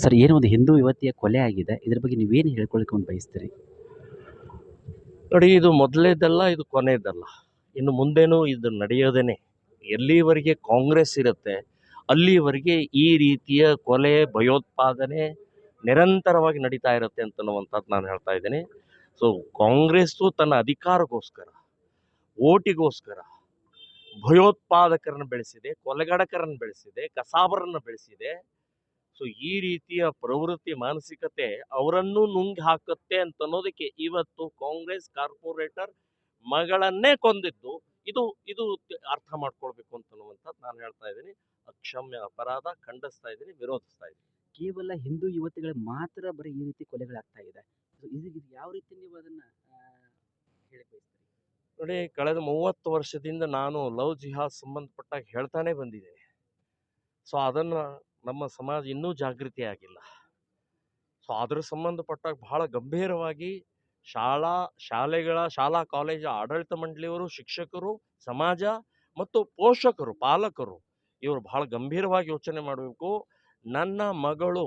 Sir, ಏನೋ ಒಂದು ಹಿಂದೂ ಯುವತಿಯ ಕೊಲೆ ಆಗಿದೆ. ಇದ್ರ ಬಗ್ಗೆ ನೀವೇನು ಹೇಳ್ಕೊಳಕ್ಕೆ ಒಂದು ಬಯಸ್ತೀರಿ? ನೋಡಿ, ಇದು ಮೊದಲೇದಲ್ಲ, ಇದು ಕೊನೆಯದಲ್ಲ ಇನ್ನು ಮುಂದೇನೂ ಇದು ನಡೆಯೋದೇನೆ. ಎಲ್ಲಿವರೆಗೆ ಕಾಂಗ್ರೆಸ್ ಇರುತ್ತೆ, ಅಲ್ಲಿವರೆಗೆ ಈ ರೀತಿಯ ಕೊಲೆ, ಭಯೋತ್ಪಾದನೆ ನಿರಂತರವಾಗಿ ನಡೀತಾ ಇರುತ್ತೆ ಅಂತನ್ನುವಂಥದ್ದು ನಾನು ಹೇಳ್ತಾ ಇದ್ದೇನೆ. ಸೊ ಕಾಂಗ್ರೆಸ್ಸು ತನ್ನ ಅಧಿಕಾರಕ್ಕೋಸ್ಕರ ಓಟಿಗೋಸ್ಕರ ಭಯೋತ್ಪಾದಕರನ್ನು ಬೆಳೆಸಿದೆ, ಕೊಲೆಗಡಕರನ್ನು ಬೆಳೆಸಿದೆ, ಕಸಾಬರನ್ನು ಬೆಳೆಸಿದೆ. ಸೊ ಈ ರೀತಿಯ ಪ್ರವೃತ್ತಿ ಮಾನಸಿಕತೆ ಅವರನ್ನು ನುಂಗಿ ಹಾಕುತ್ತೆ ಅಂತ ಅನ್ನೋದಕ್ಕೆ ಇವತ್ತು ಕಾಂಗ್ರೆಸ್ ಕಾರ್ಪೊರೇಟರ್ ಮಗಳನ್ನೇ ಕೊಂದಿದ್ದು ಇದು ಇದು ಅರ್ಥ ಮಾಡ್ಕೊಳ್ಬೇಕು ಅಂತನ್ನುವಂಥದ್ದು ನಾನು ಹೇಳ್ತಾ ಇದ್ದೀನಿ. ಅಕ್ಷಮ್ಯ ಅಪರಾಧ ಖಂಡಿಸ್ತಾ ಇದ್ದೀನಿ ವಿರೋಧಿಸ್ತಾ ಇದ್ದೀನಿ. ಕೇವಲ ಹಿಂದೂ ಯುವತಿಗಳ ಮಾತ್ರ ಬರೀ ಈ ರೀತಿ ಕೊಲೆಗಳಾಗ್ತಾ ಇದೆ. ಇದು ಇದು ಯಾವ ರೀತಿ ನೀವು ಅದನ್ನ ಹೇಳಿ ನೋಡಿ ಕಳೆದ ಮೂವತ್ತು ವರ್ಷದಿಂದ ನಾನು ಲವ್ ಜಿಹಾದ್ ಸಂಬಂಧಪಟ್ಟಾಗ ಹೇಳ್ತಾನೆ ಬಂದಿದೆ ಸೊ ಅದನ್ನು ನಮ್ಮ ಸಮಾಜ ಇನ್ನೂ ಜಾಗೃತಿ ಆಗಿಲ್ಲ. ಸೊ, ಅದ್ರ ಸಂಬಂಧಪಟ್ಟಾಗ ಬಹಳ ಗಂಭೀರವಾಗಿ ಶಾಲಾ, ಶಾಲೆಗಳ, ಶಾಲಾ, ಕಾಲೇಜು, ಆಡಳಿತ ಮಂಡಳಿಯವರು, ಶಿಕ್ಷಕರು, ಸಮಾಜ ಮತ್ತು ಪೋಷಕರು, ಪಾಲಕರು ಇವರು ಬಹಳ ಗಂಭೀರವಾಗಿ ಯೋಚನೆ ಮಾಡಬೇಕು. ನನ್ನ ಮಗಳು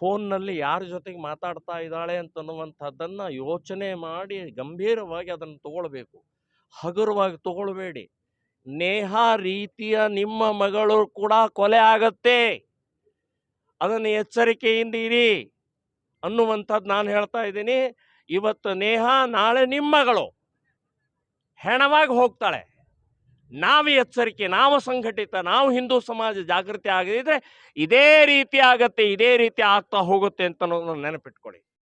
ಫೋನ್ನಲ್ಲಿ ಯಾರ ಜೊತೆಗೆ ಮಾತಾಡ್ತಾ ಇದ್ದಾಳೆ ಅಂತನ್ನುವಂಥದ್ದನ್ನು ಯೋಚನೆ ಮಾಡಿ ಗಂಭೀರವಾಗಿ ಅದನ್ನು ತಗೊಳ್ಬೇಕು. ಹಗುರವಾಗಿ ತಗೊಳ್ಬೇಡಿ. ನೇಹ ರೀತಿಯ ನಿಮ್ಮ ಮಗಳು ಕೂಡ ಕೊಲೆ ಆಗತ್ತೆ. ಅದನ್ನು ಎಚ್ಚರಿಕೆಯಿಂದ ಇರಿ ಅನ್ನುವಂಥದ್ದು ನಾನು ಹೇಳ್ತಾ ಇದ್ದೀನಿ. ಇವತ್ತು ನೇಹ, ನಾಳೆ ನಿಮ್ಮ ಮಗಳು ಹೆಣವಾಗಿ ಹೋಗ್ತಾಳೆ. ನಾವು ಎಚ್ಚರಿಕೆ, ನಾವು ಸಂಘಟಿತ, ನಾವು ಹಿಂದೂ ಸಮಾಜ ಜಾಗೃತಿ ಆಗದಿದ್ರೆ ಇದೇ ರೀತಿ ಆಗತ್ತೆ, ಇದೇ ರೀತಿ ಆಗ್ತಾ ಹೋಗುತ್ತೆ ಅಂತ ನೆನಪಿಟ್ಕೊಳ್ಳಿ.